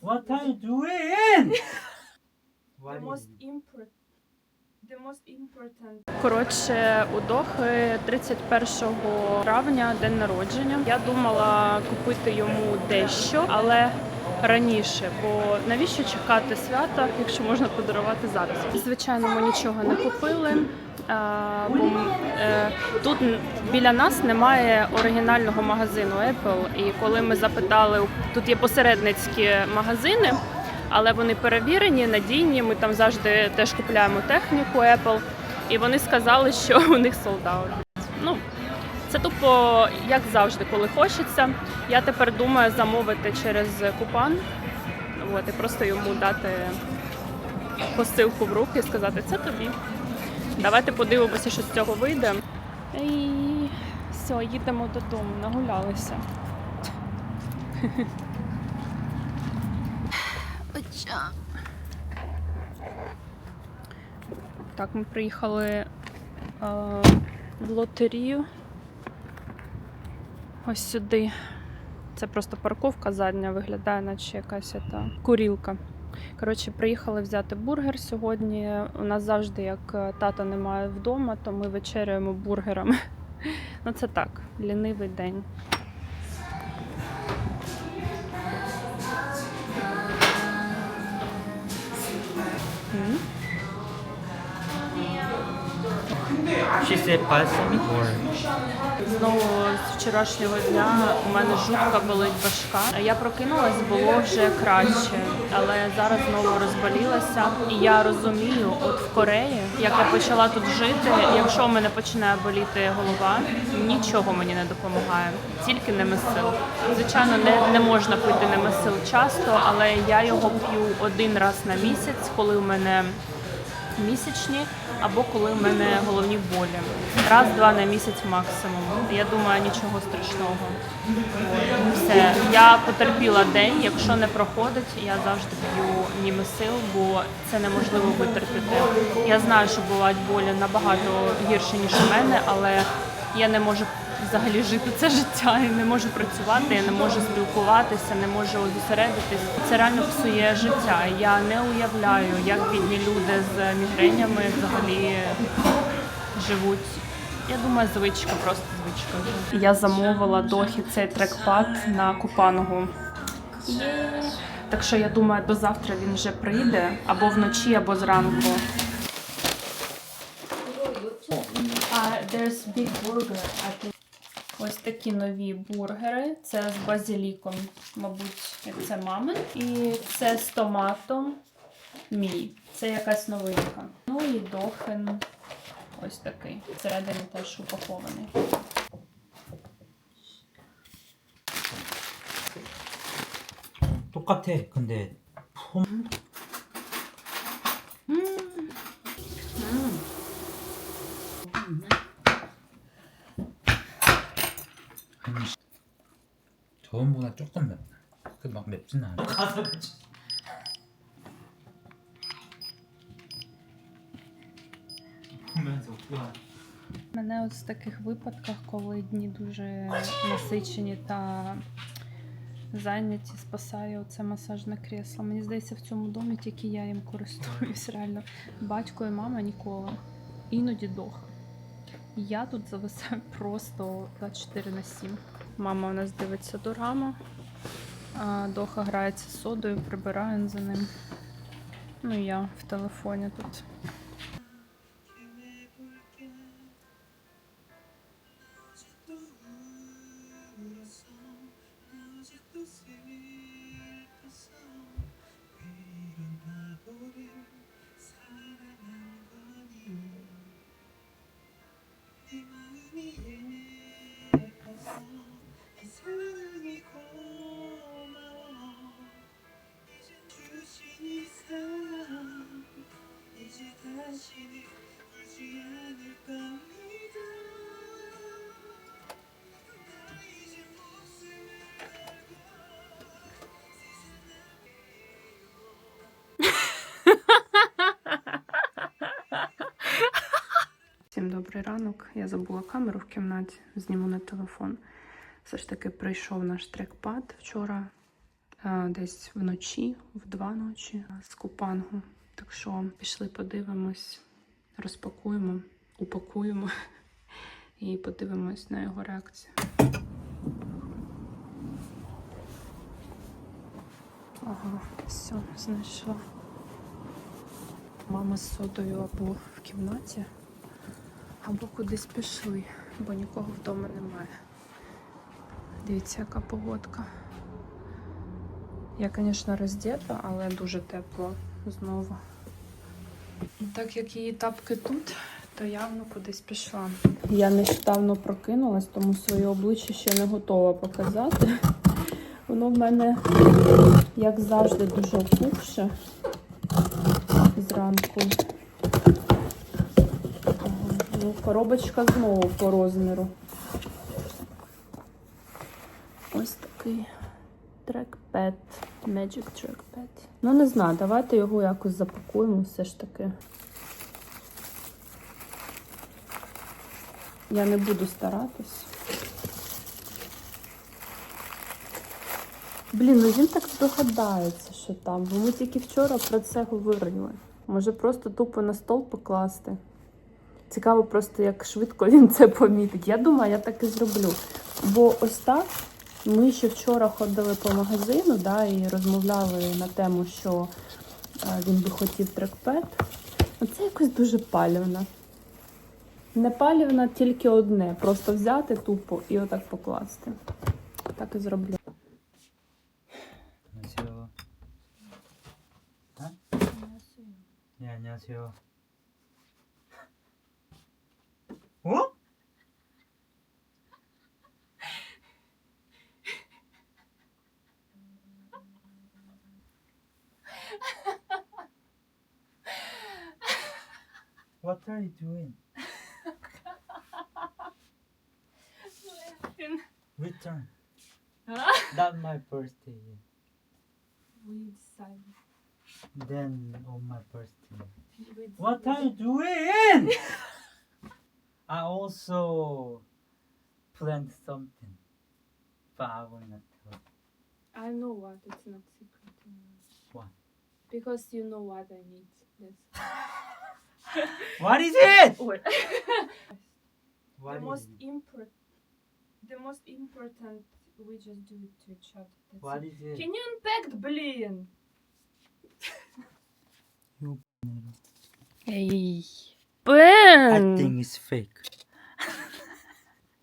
What are you doing? The most important. The most important. Коротше, у Дохи 31 травня день народження. Я думала купити йому дещо, але раніше, бо навіщо чекати свята, якщо можна подарувати зараз? Звичайно, ми нічого не купили. а, Бо е, тут біля нас немає оригінального магазину Apple. І коли ми запитали, тут є посередницькі магазини, але вони перевірені, надійні. Ми там завжди теж купуємо техніку Apple. І вони сказали, що у них sold. Ну, це тупо, як завжди, коли хочеться. Я тепер думаю замовити через купан. От, і просто йому дати посилку в руки і сказати, це тобі. Давайте подивимося, що з цього вийде. І все, їдемо додому, нагулялися. Так, ми приїхали е, в лотерію. Ось сюди. Це просто парковка задня, виглядає, наче якась та курілка. Коротше, приїхали взяти бургер сьогодні. У нас завжди, як е, тата немає вдома, то ми вечеряємо бургерами. Ну, це так, лінивий день. Said balsamic Знову з вчорашнього дня у мене жутко болить башка. Я прокинулась, було вже краще, але зараз знову розболілася. І я розумію, от в Кореї, як я почала тут жити, якщо у мене починає боліти голова, нічого мені не допомагає, тільки немесил. Звичайно, не, не можна пити немесил часто, але я його п'ю один раз на місяць, коли у мене місячні або коли в мене головні болі. Раз-два на місяць максимум. Я думаю, нічого страшного. Все. Я потерпіла день. Якщо не проходить, я завжди п'ю німесил, бо це неможливо витерпіти. Я знаю, що бувають болі набагато гірше, ніж у мене, але я не можу взагалі жити це життя і не можу працювати, я не можу спілкуватися, не можу зосередитись. Це реально псує життя. Я не уявляю, як бідні люди з мігренями взагалі живуть. Я думаю, звичка, просто звичка. Я замовила дохі цей трекпад на Купангу. Так що я думаю, до завтра він вже прийде або вночі, або зранку. There's big burger. I think. Ось такі нові бургери. Це з базиліком, мабуть, як це мамин. І це з томатом мій. Це якась новинка. Ну і дохен ось такий. Всередині теж упакований. 똑같아. 근데 폼 저번보다 조금 맵. 그막 맵진 않아. 가서 보면서 우와. Мене от в таких випадках, коли дні дуже насичені та зайняті, спасає оце масажне кресло. Мені здається, в цьому домі тільки я їм користуюсь реально. Батько і мама ніколи. Іноді дох. Я тут зависаю просто 24 на 7. Мама у нас дивиться дораму, а Доха грається содою, прибирає за ним. Ну і я в телефоні тут. Добрий ранок. Я забула камеру в кімнаті, зніму на телефон. Все ж таки прийшов наш трекпад вчора. е, десь вночі, в два ночі з Купангу. Так що пішли, подивимось, розпакуємо, упакуємо і подивимось на його реакцію. Ага, все, знайшла. Мама з содою або в кімнаті, або кудись пішли, бо нікого вдома немає. Дивіться, яка погодка. Я, звісно, роздета, але дуже тепло знову. І так як її тапки тут, то явно кудись пішла. Я нещодавно прокинулась, тому своє обличчя ще не готова показати. Воно в мене, як завжди, дуже опухше зранку. Коробочка знову по розміру. Ось такий трекпед. Magic Trackpad. Ну, не знаю, давайте його якось запакуємо все ж таки. Я не буду старатись. Блін, ну він так здогадається, що там. Бо ми тільки вчора про це говорили. Може просто тупо на стол покласти. Цікаво просто, як швидко він це помітить. Я думаю, я так і зроблю. Бо ось так ми ще вчора ходили по магазину да, і розмовляли на тему, що е, він би хотів трекпед. Оце якось дуже палівно. Не палівно тільки одне. Просто взяти тупо і отак покласти. Так і зроблю. 안녕하세요. 어? 네, 안녕하세요. 어? What are you doing? Return. Not my birthday. We decided. Then on my birthday. What are you doing? I also planned something, but I will not tell. I know what. It's not secret. anymore. What? Because you know what I need. This. What is it? Ой. What the is most it? import. The most important. We just do it to each other. That's What it. is it? Can you unpack, блин? You. Ей. I Бен! think it's fake.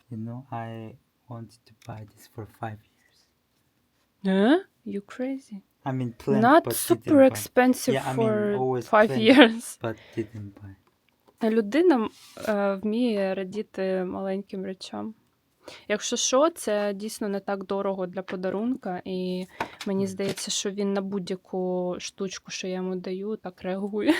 you know, I wanted to buy this for five years. Huh? You crazy? I mean, planned, Not but super didn't buy. expensive Yeah, I mean, for always five planned. years. But didn't buy. Людина е, вміє радіти маленьким речам. Якщо що, це дійсно не так дорого для подарунка, і мені здається, що він на будь-яку штучку, що я йому даю, так реагує.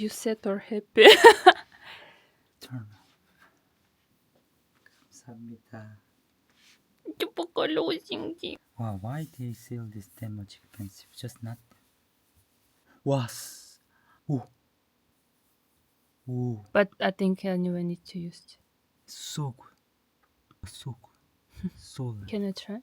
You said are happy. Turn 감사합니다. Poco losing. Wow, why they sell this damn much expensive? Just not. was. Ooh. Ooh. But I think I knew I need to use it. So good. So good. so good. Can I try?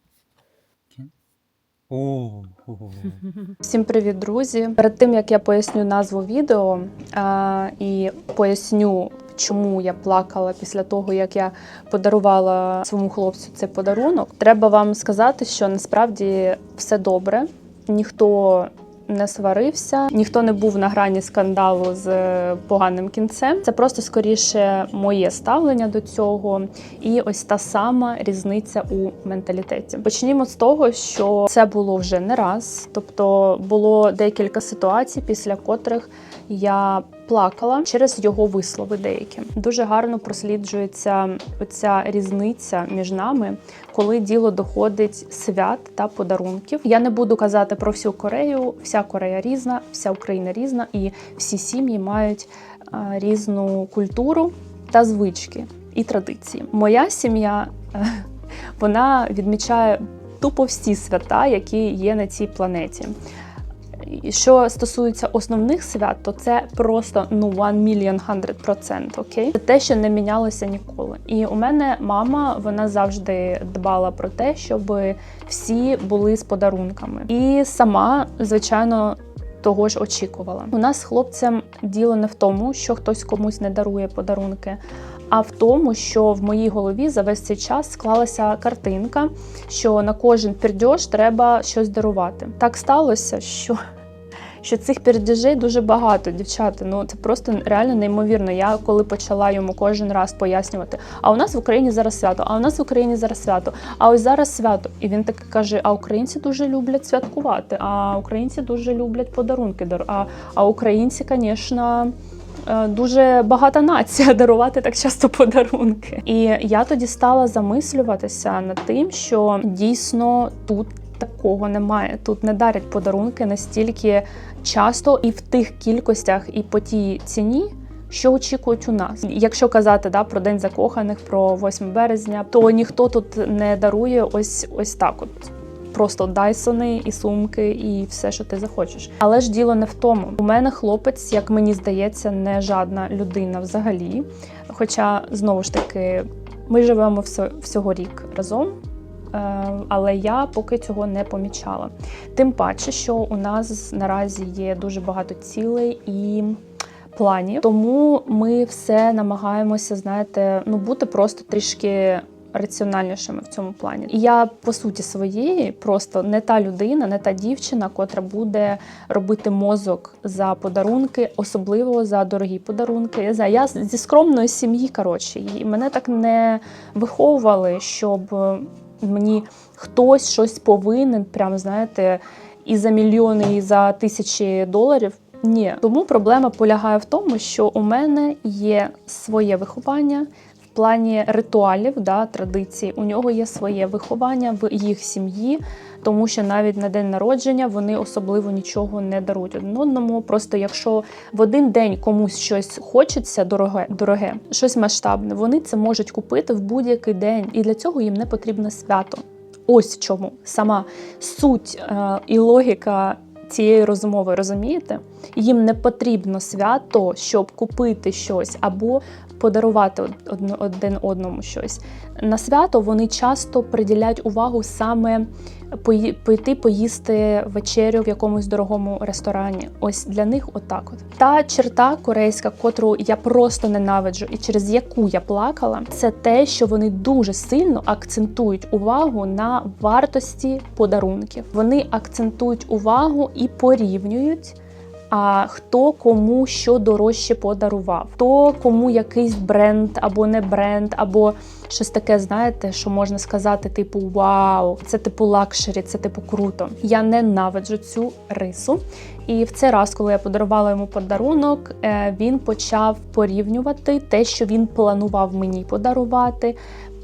Всім привіт, друзі! Перед тим як я поясню назву відео а, і поясню, чому я плакала після того, як я подарувала своєму хлопцю цей подарунок, треба вам сказати, що насправді все добре. Ніхто не сварився, ніхто не був на грані скандалу з е, поганим кінцем. Це просто скоріше моє ставлення до цього, і ось та сама різниця у менталітеті. Почнімо з того, що це було вже не раз, тобто було декілька ситуацій, після котрих я плакала через його вислови деякі. Дуже гарно просліджується оця різниця між нами, коли діло доходить свят та подарунків. Я не буду казати про всю Корею. Вся Корея різна, вся Україна різна, і всі сім'ї мають різну культуру та звички і традиції. Моя сім'я е, вона відмічає тупо всі свята, які є на цій планеті. Що стосується основних свят, то це просто ну one million hundred percent, окей? Це те, що не мінялося ніколи. І у мене мама вона завжди дбала про те, щоб всі були з подарунками. І сама, звичайно. Того ж очікувала. У нас з хлопцем діло не в тому, що хтось комусь не дарує подарунки, а в тому, що в моїй голові за весь цей час склалася картинка, що на кожен пердьож треба щось дарувати. Так сталося, що. Що цих пердежей дуже багато, дівчата. Ну це просто реально неймовірно. Я коли почала йому кожен раз пояснювати, а у нас в Україні зараз свято, а у нас в Україні зараз свято, а ось зараз свято. І він так каже: а українці дуже люблять святкувати, а українці дуже люблять подарунки. А, а українці, звісно. е, Дуже багата нація дарувати так часто подарунки. І я тоді стала замислюватися над тим, що дійсно тут такого немає. Тут не дарять подарунки настільки часто і в тих кількостях, і по тій ціні. Що очікують у нас? Якщо казати да, про день закоханих, про 8 березня, то ніхто тут не дарує ось ось так. От просто дайсони і сумки, і все, що ти захочеш. Але ж діло не в тому. У мене хлопець, як мені здається, не жадна людина взагалі. Хоча знову ж таки ми живемо всього рік разом. Е, Але я поки цього не помічала. Тим паче, що у нас наразі є дуже багато цілей і планів, тому ми все намагаємося, знаєте, ну бути просто трішки. Раціональнішими в цьому плані. І я по суті своєї просто не та людина, не та дівчина, котра буде робити мозок за подарунки, особливо за дорогі подарунки. Я знаю, я зі скромної сім'ї, коротше, і мене так не виховували, щоб мені хтось щось повинен, прям знаєте, і за мільйони, і за тисячі доларів. Ні, тому проблема полягає в тому, що у мене є своє виховання. Плані ритуалів, да, традицій, у нього є своє виховання в їх сім'ї, тому що навіть на день народження вони особливо нічого не дарують один одному. Просто якщо в один день комусь щось хочеться дороге, дороге, щось масштабне, вони це можуть купити в будь-який день, і для цього їм не потрібно свято. Ось в чому сама суть е, і логіка цієї розмови, розумієте? Їм не потрібно свято, щоб купити щось або подарувати од- один одному щось. На свято вони часто приділяють увагу саме пойти поїсти вечерю в якомусь дорогому ресторані. Ось для них отак. От та черта корейська, котру я просто ненавиджу, і через яку я плакала, це те, що вони дуже сильно акцентують увагу на вартості подарунків. Вони акцентують увагу і порівнюють. А хто кому що дорожче подарував, хто кому якийсь бренд або не бренд, або щось таке, знаєте, що можна сказати, типу Вау, це типу лакшері, це типу круто. Я ненавиджу цю рису. І в цей раз, коли я подарувала йому подарунок, е, він почав порівнювати те, що він планував мені подарувати.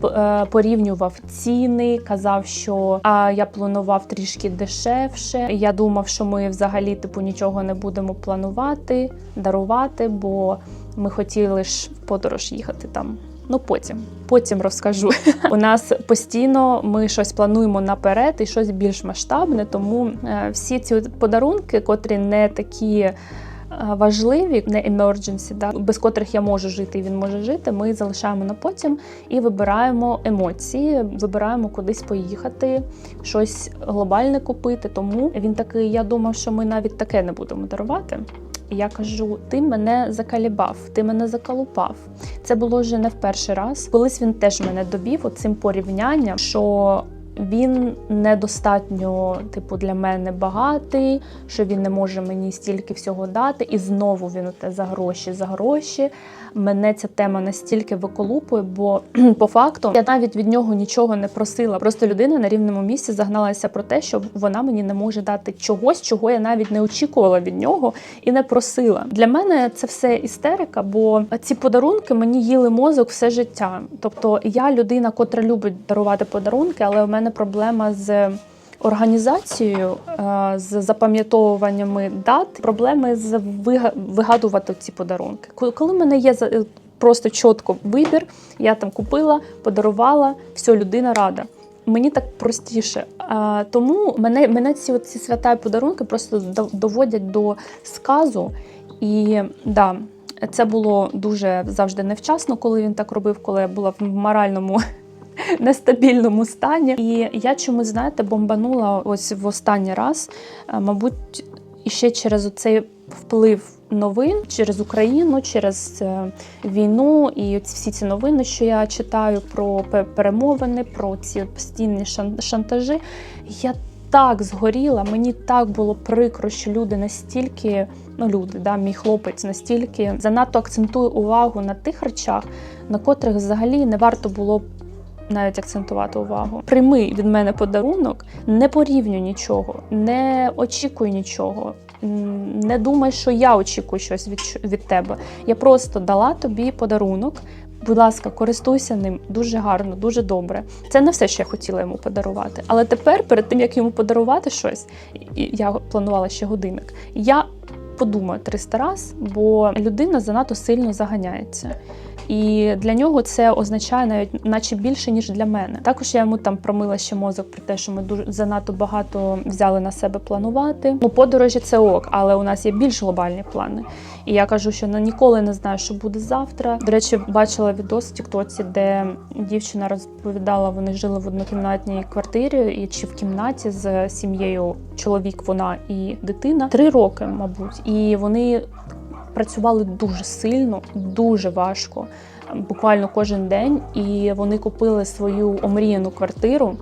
Е, Порівнював ціни, казав, що а я планував трішки дешевше. Я думав, що ми взагалі типу нічого не будемо планувати, дарувати, бо ми хотіли ж в подорож їхати там. Ну потім, потім розкажу. У нас постійно ми щось плануємо наперед і щось більш масштабне. Тому е, всі ці подарунки, котрі не такі важливі, не emergency, да, без котрих я можу жити, і він може жити. Ми залишаємо на потім і вибираємо емоції, вибираємо кудись поїхати, щось глобальне купити. Тому він такий: я думав, що ми навіть таке не будемо дарувати. Я кажу: ти мене закалібав, ти мене заколупав. Це було вже не в перший раз. Колись він теж мене довів цим порівнянням, що він недостатньо, типу, для мене багатий, що він не може мені стільки всього дати, і знову він оте за гроші, за гроші. Мене ця тема настільки виколупує, бо по факту я навіть від нього нічого не просила. Просто людина на рівному місці загналася про те, що вона мені не може дати чогось, чого я навіть не очікувала від нього і не просила. Для мене це все істерика, бо ці подарунки мені їли мозок все життя. Тобто я людина, котра любить дарувати подарунки, але у мене проблема з. Організацією е, з запам'ятовуваннями дат проблеми з вигадувати ці подарунки. Коли- в мене є е, просто чітко вибір, я там купила, подарувала, все, людина рада. мені так простіше. Тому мене, мене ці, ці свята і подарунки просто доводять до сказу. І да, це було дуже завжди невчасно, коли він так робив, коли я була в моральному нестабільному стані. І я чомусь, знаєте, бомбанула ось в останній раз, а, мабуть, іще через оцей вплив новин через Україну, через е, війну і всі ці новини, що я читаю про пе- перемовини, про ці постійні шан- шантажі. Я так згоріла, мені так було прикро, що люди настільки, ну люди, да, мій хлопець настільки занадто акцентує увагу на тих речах, на котрих взагалі не варто було. Навіть акцентувати увагу. Прийми від мене подарунок, не порівнюй нічого, не очікуй нічого. Не думай, що я очікую щось від, від тебе. Я просто дала тобі подарунок. Будь ласка, користуйся ним дуже гарно, дуже добре. Це не все, що я хотіла йому подарувати. Але тепер, перед тим як йому подарувати щось, і я планувала ще годинник. Я подумаю 300 раз, бо людина занадто сильно заганяється. І для нього це означає навіть наче більше, ніж для мене. Також я йому там промила ще мозок про те, що ми дуже занадто багато взяли на себе планувати. Ну, подорожі це ок, але у нас є більш глобальні плани. І я кажу, що на ніколи не знаю, що буде завтра. До речі, бачила відос Тіктоці, де дівчина розповідала, вони жили в однокімнатній квартирі і чи в кімнаті з сім'єю чоловік, вона і дитина. Три роки, мабуть, і вони працювали дуже сильно, дуже важко, буквально кожен день. І вони купили свою омріяну квартиру.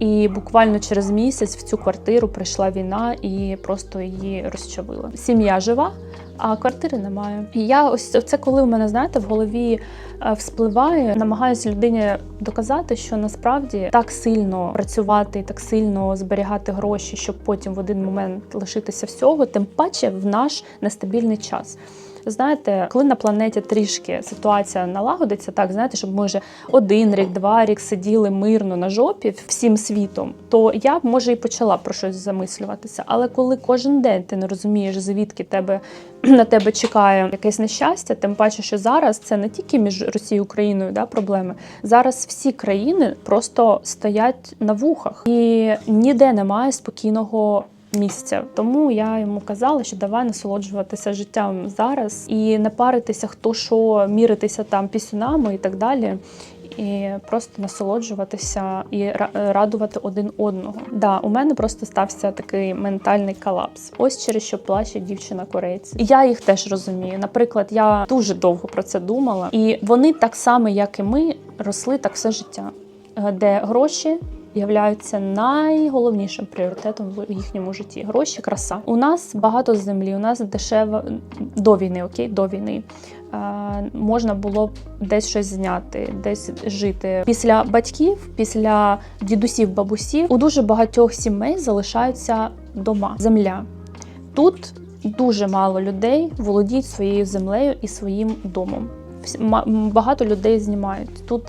І буквально через місяць в цю квартиру прийшла війна і просто її розчавила. Сім'я жива, а квартири немає. І я ось це коли в мене знаєте в голові е, вспливає, намагаюся людині доказати, що насправді так сильно працювати так сильно зберігати гроші, щоб потім в один момент лишитися всього, тим паче в наш нестабільний час. Знаєте, коли на планеті трішки ситуація налагодиться, так знаєте, щоб ми вже один рік, два рік сиділи мирно на жопі всім світом, то я б може і почала про щось замислюватися. Але коли кожен день ти не розумієш, звідки тебе на тебе чекає якесь нещастя, тим паче, що зараз це не тільки між Росією і Україною да, проблеми. Зараз всі країни просто стоять на вухах і ніде немає спокійного. Місця тому я йому казала, що давай насолоджуватися життям зараз і не паритися, хто що міритися там пісюнами і так далі. І просто насолоджуватися і радувати один одного. Да, у мене просто стався такий ментальний колапс. Ось через що плаче дівчина кореєць. І я їх теж розумію. Наприклад, я дуже довго про це думала, і вони так само, як і ми, росли так все життя, е, де гроші. Являються найголовнішим пріоритетом в їхньому житті. Гроші, краса. У нас багато землі, у нас дешево до війни, окей, до війни. Е, можна було б десь щось зняти, десь жити. Після батьків, після дідусів, бабусів у дуже багатьох сімей залишаються дома, земля. Тут дуже мало людей володіють своєю землею і своїм домом. Багато людей знімають. Тут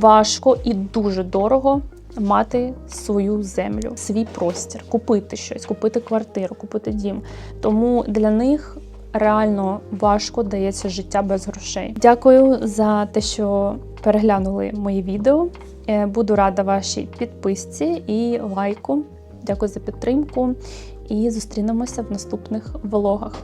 важко і дуже дорого мати свою землю, свій простір, купити щось, купити квартиру, купити дім. Тому для них реально важко дається життя без грошей. Дякую за те, що переглянули мої відео. Е, Буду рада вашій підписці і лайку. Дякую за підтримку. І зустрінемося в наступних влогах.